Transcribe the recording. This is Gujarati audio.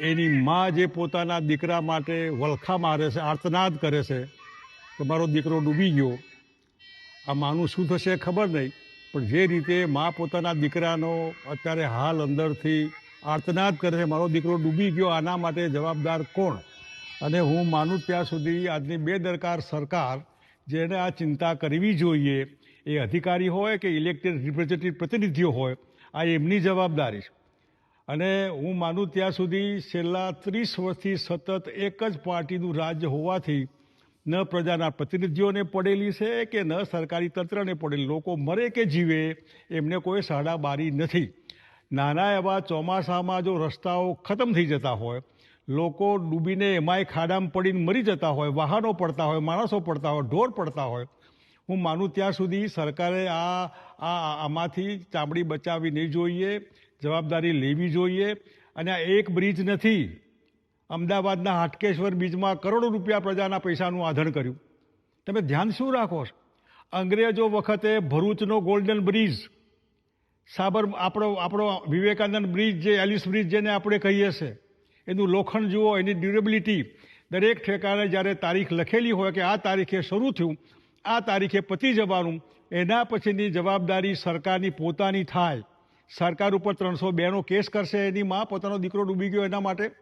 એની માં જે પોતાના દીકરા માટે વલખા મારે છે, આર્તનાદ કરે છે કે મારો દીકરો ડૂબી ગયો. આ માનું શું થશે ખબર નહીં, પણ જે રીતે માં પોતાના દીકરાનો અત્યારે હાલ અંદરથી આર્તનાદ કરે છે, મારો દીકરો ડૂબી ગયો, આના માટે જવાબદાર કોણ? અને હું માનું ત્યાં સુધી આજની બેદરકાર સરકાર જેને આ ચિંતા કરવી જોઈએ, એ અધિકારી હોય કે ઇલેક્ટેડ રિપ્રેઝેન્ટેટિવ પ્રતિનિધિઓ હોય, આ એમની જવાબદારી છે. અને હું માનું ત્યાં સુધી છેલ્લા ત્રીસ વર્ષથી સતત એક જ પાર્ટીનું રાજ્ય હોવાથી ન પ્રજાના પ્રતિનિધિઓને પડેલી છે કે ન સરકારી તંત્રને પડેલી. લોકો મરે કે જીવે એમને કોઈ સાડા બારી નથી. નાના એવા ચોમાસામાં જો રસ્તાઓ ખતમ થઈ જતા હોય, લોકો ડૂબીને એમાંય ખાડામાં પડીને મરી જતા હોય, વાહનો પડતા હોય, માણસો પડતા હોય, ઢોર પડતા હોય હું માનું ત્યાં સુધી સરકારે આ આ આમાંથી ચામડી બચાવવી જોઈએ, જવાબદારી લેવી જોઈએ. અને આ એક બ્રિજ નથી. અમદાવાદના હાટકેશ્વર બ્રિજમાં કરોડો રૂપિયા પ્રજાના પૈસાનું આધણ કર્યું. તમે ધ્યાન શું રાખો અંગ્રેજો વખતે ભરૂચનો ગોલ્ડન બ્રિજ, સાબર આપણો આપણો વિવેકાનંદ બ્રિજ જે, એલિસ બ્રિજ જેને આપણે કહીએ છીએ એનું લોખંડ જુઓ, એની ડ્યુરેબિલિટી. દરેક ઠેકાણે જ્યારે તારીખ લખેલી હોય કે આ તારીખે શરૂ થયું આ તારીખે પતી જવાનું, એના પછીની જવાબદારી સરકારની પોતાની થાય. સરકાર ઉપર ત્રણસો બેનો કેસ કરશે, એની મા પોતાનો દીકરો ડૂબી ગયો એના માટે.